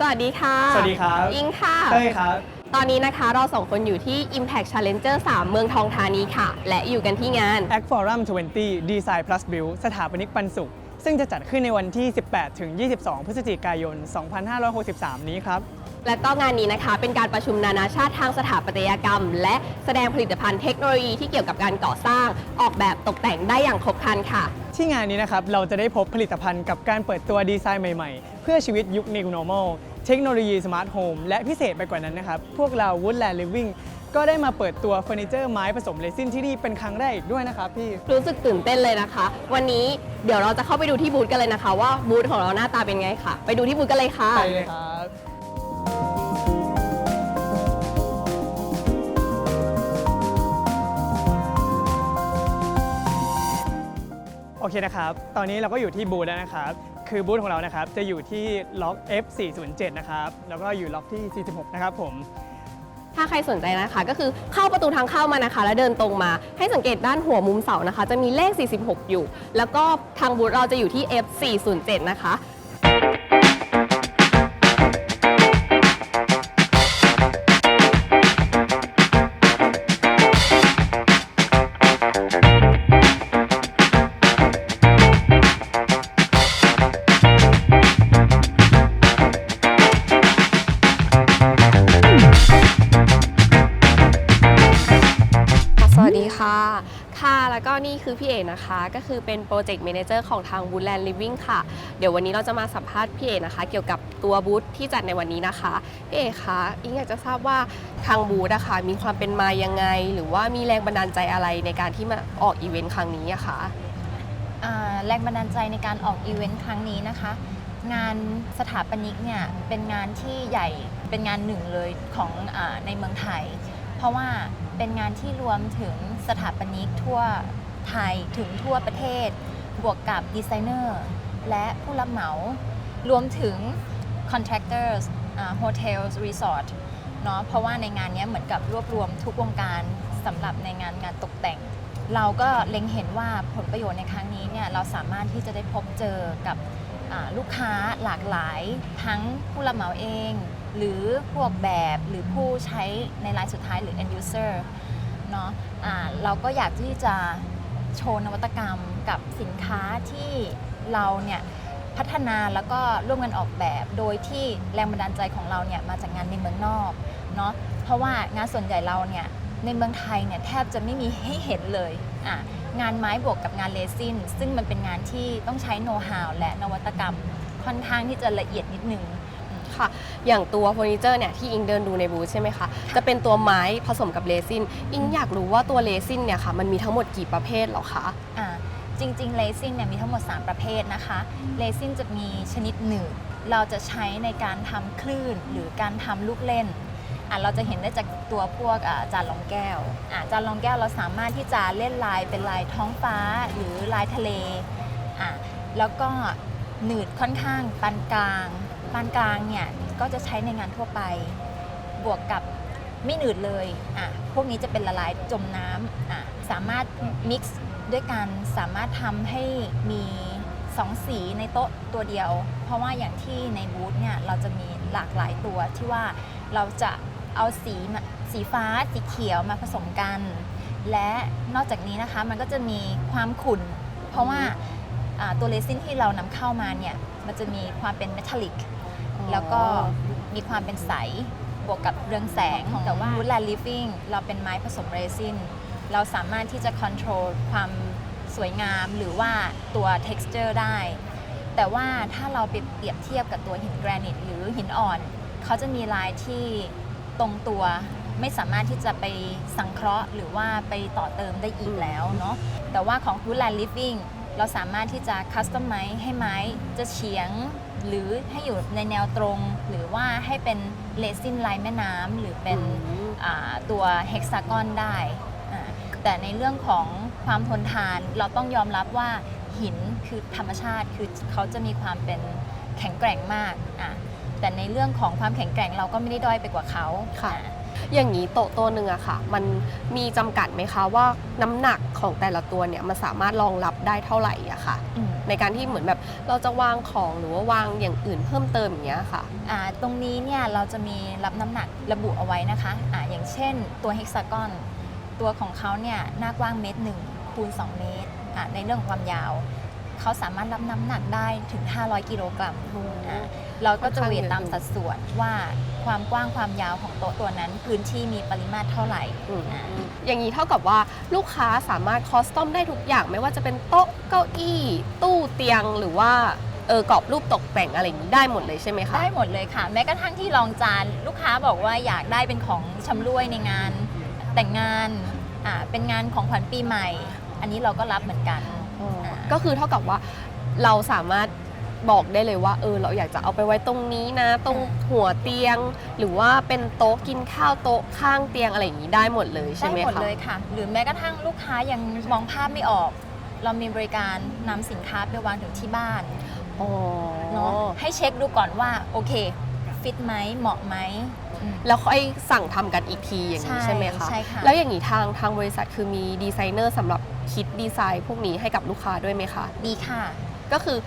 สวัสดีค่ะ สวัสดีครับ อิงค่ะ เต้ยครับ ตอนนี้นะคะเราสองคนอยู่ที่ Impact Challenger 3 เมืองทองธานีค่ะ และอยู่กันที่งาน Act Forum 20 Design Plus Build สถาปนิกปันสุข ซึ่งจะจัดขึ้นในวันที่ 18 ถึง 22 พฤศจิกายน 2563 นี้ครับ และก็งานนี้นะคะ เป็นการประชุมนานาชาติทางสถาปัตยกรรม และแสดงผลิตภัณฑ์เทคโนโลยีที่เกี่ยวกับการก่อสร้างออกแบบตกแต่งได้อย่างครบครันค่ะ ที่งานนี้นะครับเราจะได้พบผลิตภัณฑ์กับการเปิดตัวดีไซน์ใหม่ๆ เพื่อชีวิตยุค New Normal เทคโนโลยีสมาร์ทโฮมและพิเศษไปกว่านั้นนะครับ พวกเรา Woodland Living ก็ได้มาเปิดตัวเฟอร์นิเจอร์ไม้ผสมเรซินที่นี่เป็นครั้งแรกอีกด้วยนะครับพี่ รู้สึกตื่นเต้นเลยนะคะ วันนี้เดี๋ยวเราจะเข้าไปดูที่บูธกันเลยนะคะ ว่าบูธของเราหน้าตาเป็นไงค่ะ ไปดูที่บูธกันเลยค่ะ ไปเลยครับ โอเคนะครับ ตอนนี้เราก็อยู่ที่บูธแล้วนะครับ คือบูธของเรานะครับ จะอยู่ที่ล็อก F407 นะครับ แล้วก็อยู่ล็อกที่ 46 นะครับผม ถ้าใครสนใจนะคะ ก็คือเข้าประตูทางเข้ามานะคะ แล้วเดินตรงมา ให้สังเกตด้านหัวมุมเสานะคะ จะมีเลข 46 อยู่ แล้วก็ทางบูธเราจะอยู่ที่ F407 นะคะ คือพี่เอกนะคะ ก็คือเป็นโปรเจกต์ a ม a เจอร์ของทาง Woodland Living ค่ะ เดี๋ยววันนี้เราจะมาสัมภาษณ์พี่เอกนะคะ เกี่ยวกับตัวบูธที่จัดในวันนี้นะคะ พี่เอกคะอิงอยากจะทราบว่าทางบูธอะคะมีความเป็นมายังไง หรือว่ามีแรงบันดาลใจอะไรในการที่มาออกอีเวนต์ครั้งนี้อะคะอ่าแรงบันดาลใจในการออกอีเวนต์ครั้งนี้นะคะ งานสถาปนิกเนี่ยเป็นงานที่ใหญ่เป็นงานหนึ่งเลยของอในเมืองไทย เพราะว่าเป็นงานที่รวมถึงสถาปนิกทั่ว ไทยถึงทั่วประเทศ บวกกับดีไซเนอร์และผู้รับเหมารวมถึง contractors อ่า hotels resort เนาะเพราะว่าในงานนี้เหมือนกับรวบรวมทุกวงการสำหรับในงานงานตกแต่ง เราก็เล็งเห็นว่าผลประโยชน์ในครั้งนี้เนี่ยเราสามารถที่จะได้พบเจอกับลูกค้าหลากหลาย ทั้งผู้รับเหมาเอง หรือผู้ออกแบบหรือผู้ใช้ในรายสุดท้ายหรือ end user เนาะะเราก็อยากที่จะ โชว์นวัตกรรมกับสินค้าที่เราเนี่ยพัฒนาแล้วก็ร่วมกันออกแบบ โดยที่แรงบันดาลใจของเราเนี่ยมาจากงานในเมืองนอกเนาะเพราะว่างานส่วนใหญ่เราเนี่ยในเมืองไทยเนี่ยแทบจะไม่มีให้เห็นเลยอะงานไม้บวกกับงานเลซินซึ่งมันเป็นงานที่ต้องใช้โน้ตฮาวและนวัตกรรมค่อนข้างที่จะละเอียดนิดนึง ค่ะ อย่างตัวเฟอร์นิเจอร์เนี่ยที่อิงเดินดูในบูธใช่ไหมคะ จะเป็นตัวไม้ผสมกับเรซิน อิงอยากรู้ว่าตัวเรซินเนี่ยค่ะมันมีทั้งหมดกี่ประเภทเหรอคะอ่าจริงๆเลซินเนี่ยมีทั้งหมด 3 ประเภทนะคะเลซินจะมีชนิดหนึ่ง เราจะใช้ในการทำคลื่นหรือการทำลูกเล่นอะเราจะเห็นได้จากตัวพวกอ่าจานรองแก้วอะจานรองแก้วเราสามารถที่จะเล่นลายเป็นลายท้องฟ้าหรือลายทะเลอะแล้วก็หนืดค่อนข้างปานกลาง ปานกลางเนี่ยก็จะใช้ในงานทั่วไป บวกกับไม่หนืดเลยอะพวกนี้จะเป็นละลายจมน้ำอะสามารถ mix ด้วยกันสามารถทำให้มีสองสีในโต๊ะตัวเดียว เพราะว่าอย่างที่ในบูธเนี่ยเราจะมีหลากหลายตัวที่ว่าเราจะเอาสีสีฟ้าสีเขียวมาผสมกัน และนอกจากนี้นะคะมันก็จะมีความขุ่น เพราะว่าอ่าตัวเลซินที่เรานำเข้ามาเนี่ยมันจะมีความเป็นเมทัลลิก แล้วก็มีความเป็นใส บวกกับเรืองแสง แต่ว่า Woodland Living เราเป็นไม้ผสมเรซิน เราสามารถที่จะ control ความสวยงามหรือว่าตัว texture ได้ แต่ว่าถ้าเราไปเปรียบเทียบกับตัวหินแกรนิตหรือหินอ่อน เขาจะมีลายที่ตรงตัวไม่สามารถที่จะไปสังเคราะห์ หรือว่าไปต่อเติมได้อีกแล้วเนาะแต่ว่าของ Woodland Living เราสามารถที่จะ customize ให้ไม้จะเฉียง หรือให้อยู่ในแนวตรง หรือว่าให้เป็นเลซินลายแม่น้ำหรือเป็นอ่าตัวเฮกซากอนได้อ่าแต่ในเรื่องของความทนทานเราต้องยอมรับว่าหินคือธรรมชาติคือเขาจะมีความเป็นแข็งแกร่งมากอะแต่ในเรื่องของความแข็งแกร่งเราก็ไม่ได้ด้อยไปกว่าเขาค่ะ อ่าอย่างนี้โต๊ะตัวหนึ่งอะค่ะ มันมีจำกัดไหมคะว่าน้ำหนักของแต่ละตัวเนี่ยมันสามารถรองรับได้เท่าไหร่อะค่ะอืมในการที่เหมือนแบบเราจะวางของหรือว่าวางอย่างอื่นเพิ่มเติมอย่างเงี้ยค่ะอ่าตรงนี้เนี่ยเราจะมีรับน้ำหนักระบุเอาไว้นะคะอ่าอย่างเช่นตัวเฮกซากอนตัวของเขาเนี่ยหน้ากว้างเมตรหนึ่งคูณ2 เมตรอ่าในเรื่องของความยาว เขาสามารถรับน้ำหนักได้ถึง 500 กิโลกรัมอ่า เราก็จะเวทตามสัดส่วนว่าความกว้างความยาวของโต๊ะตัวนั้น พื้นที่มีปริมาตรเท่าไหร่อืมอ่า อย่างนี้เท่ากับว่าลูกค้าสามารถคอสตอมได้ทุกอย่างไม่ว่าจะเป็นโต๊ะเก้าอี้ ตู้เตียงหรือว่าเออกรอบรูปตกแต่งอะไรอย่างนี้ได้หมดเลยใช่ไหมคะ ได้หมดเลยค่ะ แม้กระทั่งที่รองจานลูกค้าบอกว่าอยากได้เป็นของชำร่วยในงานแต่งงานอ่าเป็นงานของขวัญปีใหม่ อันนี้เราก็รับเหมือนกันก็คือเท่ากับว่าเราสามารถ บอกได้เลยว่าเออเราอยากจะเอาไปไว้ตรงนี้นะ ตรงหัวเตียง หรือว่าเป็นโต๊ะกินข้าวโต๊ะข้างเตียงอะไรอย่างนี้ได้หมดเลยใช่ได้ไหมหมดคะเลยค่ะ หรือแม้กระทั่งลูกค้ายังมองภาพไม่ออก เรามีบริการนำสินค้าไปวางถึงที่บ้านอ๋อเนาะให้เช็คดูก่อนว่าโอเคฟิตไหมเหมาะไหมอืมแล้วค่อยสั่งทำกันอีกทีอย่างนี้ใช่ใช่ไหมคะใช่ค่ะแล้วอย่างนี้ทางทางบริษัทคือมีดีไซเนอร์สำหรับคิดดีไซน์พวกนี้ให้กับลูกค้าด้วยไหมคะดีค่ะ ก็คือ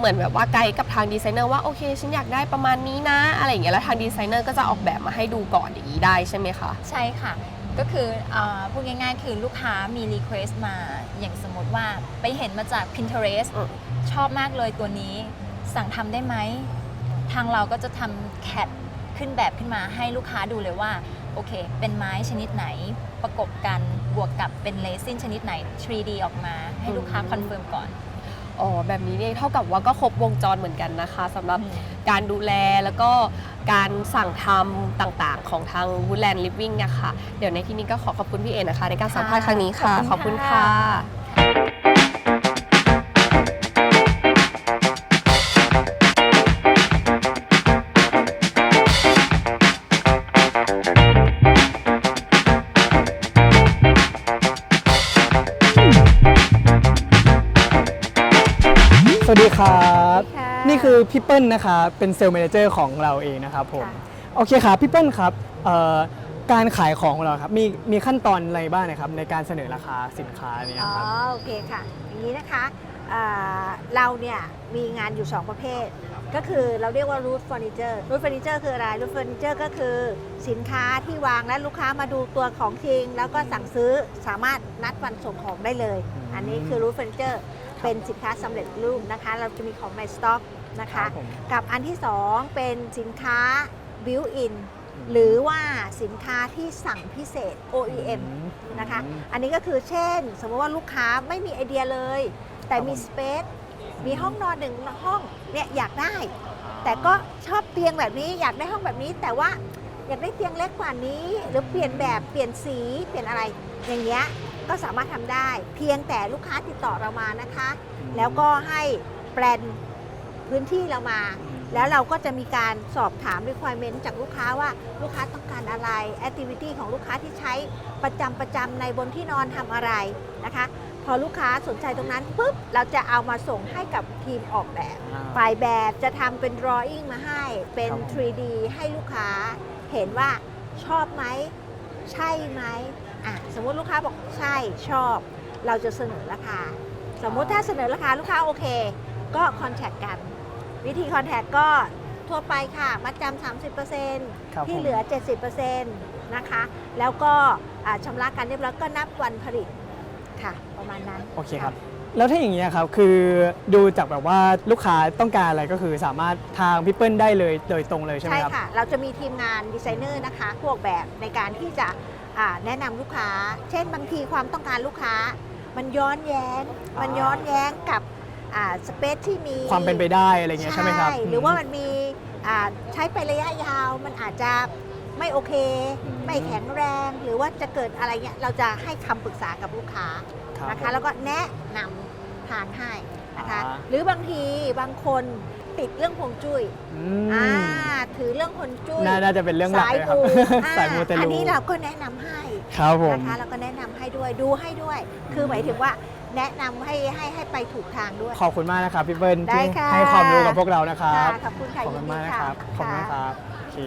เหมือนแบบว่าไกด์กับทางดีไซเนอร์ว่าโอเคฉันอยากได้ประมาณนี้นะ อะไรอย่างเงี้ยแล้วทางดีไซเนอร์ก็จะออกแบบมาให้ดูก่อนอย่างนี้ได้ใช่ไหมคะ ใช่ค่ะ ก็คืออาพูดง่ายๆ คือลูกค้ามีรีเควสต์มาอย่างสมมติว่าไปเห็นมาจาก Pinterest อืม ชอบมากเลยตัวนี้ สั่งทำได้ไหม ทางเราก็จะทำแคดขึ้นแบบขึ้นมาให้ลูกค้าดูเลยว่า โอเค เป็นไม้ชนิดไหน ประกบกันบวกกับเป็นเลซินชนิดไหน 3D ออกมา ให้ลูกค้าคอนเฟิร์มก่อน อ๋อแบบนี้เนี่ยเท่ากับว่าก็ครบวงจรเหมือนกันนะคะสำหรับอืมการดูแลแล้วก็การสั่งทำต่างๆ ของทาง Woodland Living เนี่ยค่ะเดี๋ยวในที่นี้ก็ขอขอบคุณพี่เอนะคะ ในการสัมภาษณ์ครั้งนี้ค่ะขขออบบคุคุณณค่ะค่ะ วัสดีครับค่ะนี่คือพี่เปิ้ลนะครับเป็นเซลล์แมเนเจอร์ของเราเองนะครับผม ค่ะ โอเคครับพี่เปิ้ลครับเอ่อการขายของของเราครับมีมีขั้นตอนอะไรบ้างนะครับในการเสนอราคาสินค้าเนี่ยอ๋อครับ โอเคค่ะอย่างนี้นะคะเอ่อเราเนี่ยมีงานอยู่ 2 ประเภท ก็คือเราเรียกว่า root furniture root furniture คืออะไร root furniture ก็คือสินค้าที่วางและลูกค้ามาดูตัวของจริง แล้วก็สั่งซื้อสามารถนัดวันส่งของได้เลยอันนี้คือ root furniture เป็นสินค้าสำเร็จรูปนะคะ เราจะมีของในสต็อกนะครัคะ บผม กับอันที่ 2 เป็นสินค้า built in หรือว่าสินค้าที่สั่งพิเศษ OEM นะคะ อันนี้ก็คือเช่น สมมติว่าลูกค้าไม่มีไอเดียเลย แต่มีสเปซมีห้องนอนหนึ่งห้องเนี่ยอยากได้ แต่ก็ชอบเตียงแบบนี้อยากได้ห้องแบบนี้ แต่ว่าอยากได้เตียงเล็กกว่านี้ หรือเปลี่ยนแบบเปลี่ยนสีเปลี่ยนอะไรอย่างเงี้ย ก็สามารถทำได้ เพียงแต่ลูกค้าติดต่อเรามานะคะ แล้วก็ให้แปลนพื้นที่เรามา แล้วเราก็จะมีการสอบถาม requirement จากลูกค้าว่าลูกค้าต้องการอะไร activity ของลูกค้าที่ใช้ประจำประจำในบนที่นอนทำอะไรนะคะ พอลูกค้าสนใจตรงนั้นปุ๊บเราจะเอามาส่งให้กับทีมออกแบบอ่าฝ่ายแบบจะทำเป็น drawing มาให้เป็นครับผม 3D ให้ลูกค้าเห็นว่าชอบไหม ใช่ไหม อะสมมุติลูกค้าบอกใช่ชอบ เราจะเสนอราคา สมมุติถ้าเสนอราคาลูกค้าโอเค ก็คอนแทคกัน วิธีคอนแทคก็ทั่วไปค่ะ มัดจำครับ30%ที่ผม เหลือ 70%นะคะ แล้วก็อ่าชำระกันเรียบร้อยก็นับวันผลิตค่ะ ประมาณนั้น โอเคครับ แล้วถ้าอย่างนี้ยครับ คือดูจากแบบว่าลูกค้าต้องการอะไรก็คือสามารถทางพี่เปิ้ลได้เลยโดยตรงเลยใช่ไหมใช่ครับ ค่ะ เราจะมีทีมงานดีไซเนอร์นะคะ พวกแบบในการที่จะอ่า แนะนำลูกค้า เช่นบางทีความต้องการลูกค้า มันย้อนแย้ง มันย้อนแย้งกับสเปซที่มีความเป็นไปได้อะไรเงี้ยใช่ไหมครับ หรือว่ามันมีอ่าใช้ไประยะยาวมันอาจจะไม่โอเค อืม ไม่แข็งแรง หรือว่าจะเกิดอะไรเงี้ยเราจะให้คำปรึกษากับลูกค้า รับ นะคะแล้วก็แนะนำทางให้นะคะอ่า หรือบางทีบางคน ติดเรื่องพวงจุ้ยอืมอ่าถือเรื่องคนจุ้ยน่าน่าจะเป็นเรื่องหลักสายเลยครับ มูสายมูเตอัลูนนี้เราก็แนะนำให้ครับผม นะคะเราก็แนะนำให้ด้วยดูให้ด้วย คือหมายถึงว่าแนะนำให้ให้ให้ไปถูกทางด้วย ขอบคุณมากนะครับพี่เปิ้ลได้ที่ค่ะ ให้ความรู้กับพวกเรานะครับ ค่ะขอบคุณค่ะขอบคุณมากนะครับ ขอบคุณค่ะนะครับโอเค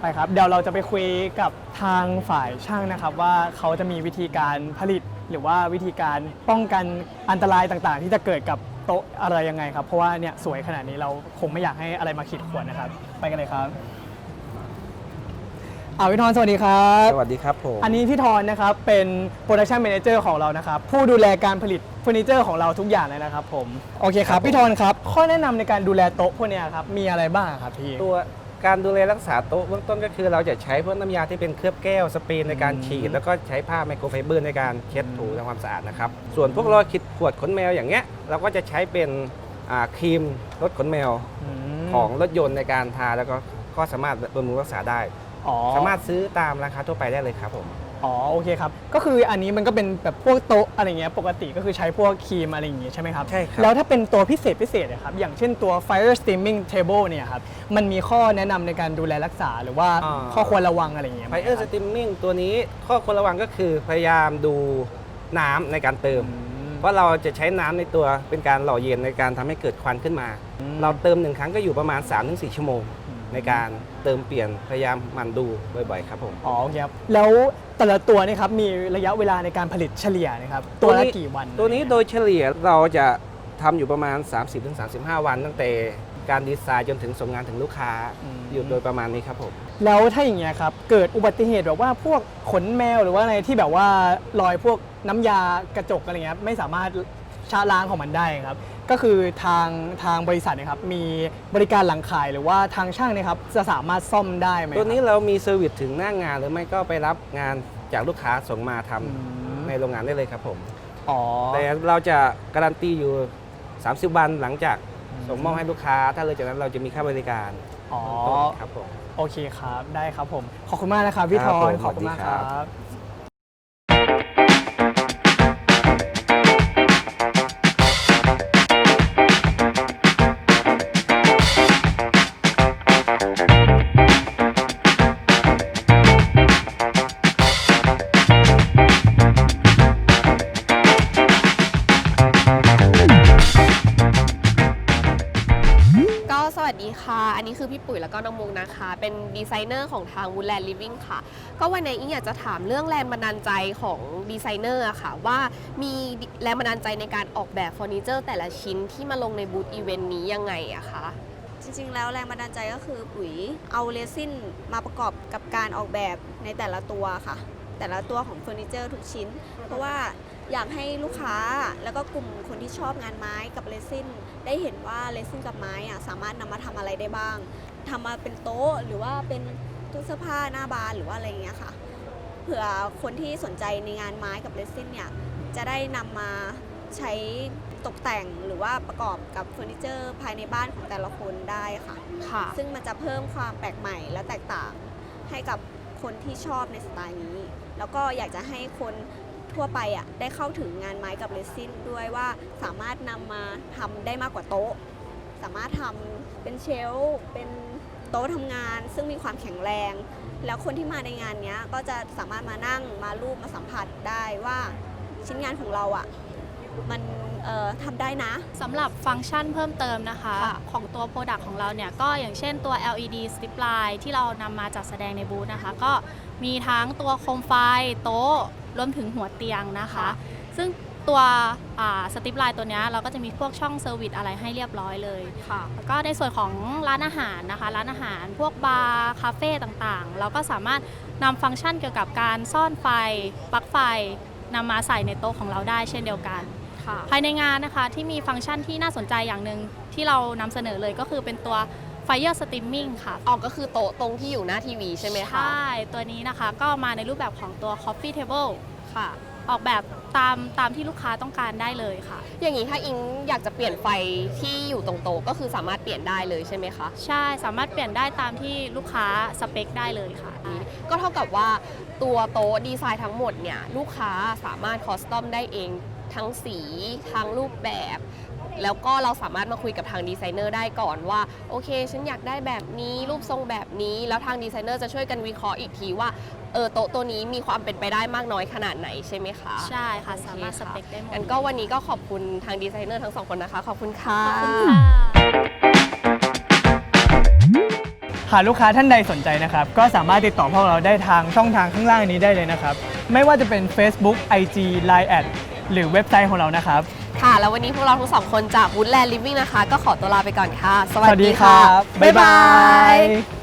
ไปครับ เดี๋ยวเราจะไปคุยกับทางฝ่ายช่างนะครับ ว่าเขาจะมีวิธีการผลิตหรือว่าวิธีการป้องกันอันตรายต่างๆ ที่จะเกิดกับ โต๊ะอะไรยังไงครับ เพราะว่าเนี่ยสวยขนาดนี้เราคงไม่อยากให้อะไรมาขีดข่วนนะครับ ไปกันเลยครับอาวิทรสวัสดีครับ สวัสดีครับผมอันนี้พี่ทอนนะครับเป็นโปรดักชัน a ม a นเจอร์ของเรานะครับ ผู้ดูแลการผลิตเฟอร์นิเจอร์ของเราทุกอย่างเลยนะครับผม โอเคครับ พี่ทอนครับ ข้อแนะนำในการดูแลโต๊ะพวกเนี้ยครับ มีอะไรบ้างครับพี่ ตัว การดูแลรักษาโต๊ะเบื้องต้นก็คือเราจะใช้พวกน้ำยาที่เป็นเคลือบแก้วสเปรย์ในการฉีด แล้วก็ใช้ผ้าไมโครไฟเบอร์ในการเช็ดถูทำความสะอาดนะครับส่วนพวกรอยขีดขวดขนแมวอย่างเงี้ยเราก็จะใช้เป็นอ่าครีมลดขนแมวมของรถยนต์ในการทาแล้วก็ก็สามารถบำรุงรักษาได้ อ๋อ สามารถซื้อตามราคาทั่วไปได้เลยครับผม อ๋อโอเคครับ ก็คืออันนี้มันก็เป็นแบบพวกโต๊ะอะไรเงี้ยปกติก็คือใช้พวกครีมอะไรอย่างเงี้ยใช่ไหมครับ ใช่ครับ แล้วถ้าเป็นตัวพิเศษพิเศษอะครับ อย่างเช่นตัว Fire Steaming Table เนี่ยครับ มันมีข้อแนะนำในการดูแลรักษาหรือว่าข้อควรระวังอะไรอย่างเงี้ยไฟไหมเออร์คสรับติมมิ่งตัวนี้ข้อควรระวังก็คือพยายามดูน้ำในการเติมอืมเพราะเราจะใช้น้ำในตัวเป็นการหล่อเย็นในการทำให้เกิดควันขึ้นมาอืมเราเติมหนึ่งครั้งก็อยู่ประมาณ 3-4 ชั่วโมง ในการเติมเปลี่ยนพยายามหมันดูบ่อยๆครับผม อ๋อโอเคครับ แล้วแต่ละตัวนี่ครับมีระยะเวลาในการผลิตเฉลี่ยนะครับ ตัวละกี่วันตัวนี้โดยเฉลี่ยเราจะทำอยู่ประมาณ 30-35 วัน ตั้งแต่การดีไซน์จนถึงส่งงานถึงลูกค้าอยู่โดยประมาณนี้ครับผม แล้วถ้าอย่างเงี้ยครับ เกิดอุบัติเหตุแบบว่าพวกขนแมวหรือว่าอะไรที่แบบว่า รอยพวกน้ำยากระจกอะไรเงี้ยไม่สามารถ ชาล้างของมันได้ครับ ก็คือทางทางบริษัทเนะครับมีบริการหลังขายหรือว่าทางช่างเนะครับจะสามารถซ่อมได้ไหมครับ ตัวนี้เรามีเซอร์วิสถึงหน้างานหรือไม่ก็ไปรับงานจากลูกค้าส่งมาทำอืมในโรงงานได้เลยครับผม อ๋อ แต่เราจะการันตีอยู่ 30 วันหลังจากส่งมอบให้ลูกค้า ถ้าเลยจากนั้นเราจะมีค่าบริการอ๋อต้นครับผม โอเคครับ ได้ครับผม ขอบคุณมากนะครับพี่ทครับอผนมขอบคุณมากสวัสดีคครัรับ บ ก็สวัสดีค่ะ อันนี้คือพี่ปุ๋ยแล้วก็น้องมุกนะคะ เป็นดีไซเนอร์ของทาง Woodland Living ค่ะ ก็วันนี้อิงอยากจะถามเรื่องแรงบันดาลใจของดีไซเนอร์อะค่ะ ว่ามีแรงบันดาลใจในการออกแบบเฟอร์นิเจอร์แต่ละชิ้นที่มาลงในบูธอีเวนต์นี้ยังไงอะคะ จริง ๆ แล้วแรงบันดาลใจก็คือปุ๋ยเอาเรซินมาประกอบกับการออกแบบในแต่ละตัวค่ะ แต่ละตัวของเฟอร์นิเจอร์ทุกชิ้น เพราะว่าอยากให้ลูกค้าแล้วก็กลุ่มคนที่ชอบงานไม้กับเรซินได้เห็นว่าเรซินกับไม้อะสามารถนำมาทำอะไรได้บ้างทำมาเป็นโต๊ะหรือว่าเป็นตู้เสื้อผ้าหน้าบานหรือว่าอะไรอย่างเงี้ยค่ะ เผื่อคนที่สนใจในงานไม้กับเรซินเนี่ยจะได้นำมาใช้ ตกแต่งหรือว่าประกอบกับเฟอร์นิเจอร์ภายในบ้านของแต่ละคนได้ค่ะ ค่ะ ซึ่งมันจะเพิ่มความแปลกใหม่และแตกต่างให้กับคนที่ชอบในสไตล์นี้ แล้วก็อยากจะให้คนทั่วไปอะได้เข้าถึงงานไม้กับเรซินด้วยว่าสามารถนำมาทำได้มากกว่าโต๊ะ สามารถทำเป็นเชลฟ์เป็นโต๊ะทำงาน ซึ่งมีความแข็งแรง แล้วคนที่มาในงานเนี้ยก็จะสามารถมานั่งมารูปมาสัมผัสได้ว่าชิ้นงานของเราอะมันเอ่อทำได้นะ สำหรับฟังก์ชันเพิ่มเติมนะคะ ค่ะของตัว Product ของเราเนี่ย ก็อย่างเช่นตัว LED strip line ที่เรานำมาจัดแสดงในบูธนะคะ ก็มีทั้งตัวโคมไฟ โต๊ะรวมถึงหัวเตียงนะคะซึ่งตัวสติปไลน์ตัวเนี้ยเราก็จะมีพวกช่องเซอร์วิสอะไรให้เรียบร้อยเลย ค่ะ แล้วก็ในส่วนของร้านอาหารนะคะ ร้านอาหารพวกบาร์คาเฟ่ต่างๆ เราก็สามารถนำฟังก์ชันเกี่ยวกับการซ่อนไฟปลั๊กไฟนำมาใส่ในโต๊ะของเราได้เช่นเดียวกัน ค่ะภายในงานนะคะที่มีฟังก์ชันที่น่าสนใจอย่างหนึ่งที่เรานำเสนอเลยก็คือเป็นตัว Fire Streaming ค่ะ ออกก็คือโต๊ะตรงที่อยู่หน้าทีวีใช่ไหมคะ ใช่ ตัวนี้นะคะก็มาในรูปแบบของตัว Coffee Table ค่ะ ออกแบบตามตามที่ลูกค้าต้องการได้เลยค่ะ อย่างนี้ถ้าอิงอยากจะเปลี่ยนไฟที่อยู่ตรงโต๊ะก็คือสามารถเปลี่ยนได้เลยใช่ไหมคะ ใช่สามารถเปลี่ยนได้ตามที่ลูกค้าสเปคได้เลยค่ะ ก็เท่ากับว่าตัวโต๊ะดีไซน์ทั้งหมดเนี่ยลูกค้าสามารถคอสตอมได้เอง ทั้งสีทั้งรูปแบบ แล้วก็เราสามารถมาคุยกับทางดีไซเนอร์ได้ก่อนว่าโอเค ฉันอยากได้แบบนี้รูปทรงแบบนี้ แล้วทางดีไซเนอร์จะช่วยกันวิเคราะห์อีกทีว่าเออโต๊ะตัวนี้มีความเป็นไปได้มากน้อยขนาดไหนใช่ไหมคะใช่ค่ะโอเคสามารถสเปคได้หมดงั้นก็วันนี้ก็ขอบคุณทางดีไซเนอร์ทั้งสองคนนะคะ ขอบคุณค่ะขอบคุณค่ะหากลูกค้าท่านใดสนใจนะครับ ก็สามารถติดต่อพวกเราได้ทางช่องทางข้างล่างนี้ได้เลยนะครับ ไม่ว่าจะเป็น Facebook IG Line แอด หรือเว็บไซต์ของเรานะครับ ค่ะ แล้ววันนี้พวกเราทั้งสองคนจาก Woodland Living นะคะ ก็ขอตัวลาไปก่อนค่ะสสวัสดีครับบ๊ายบาย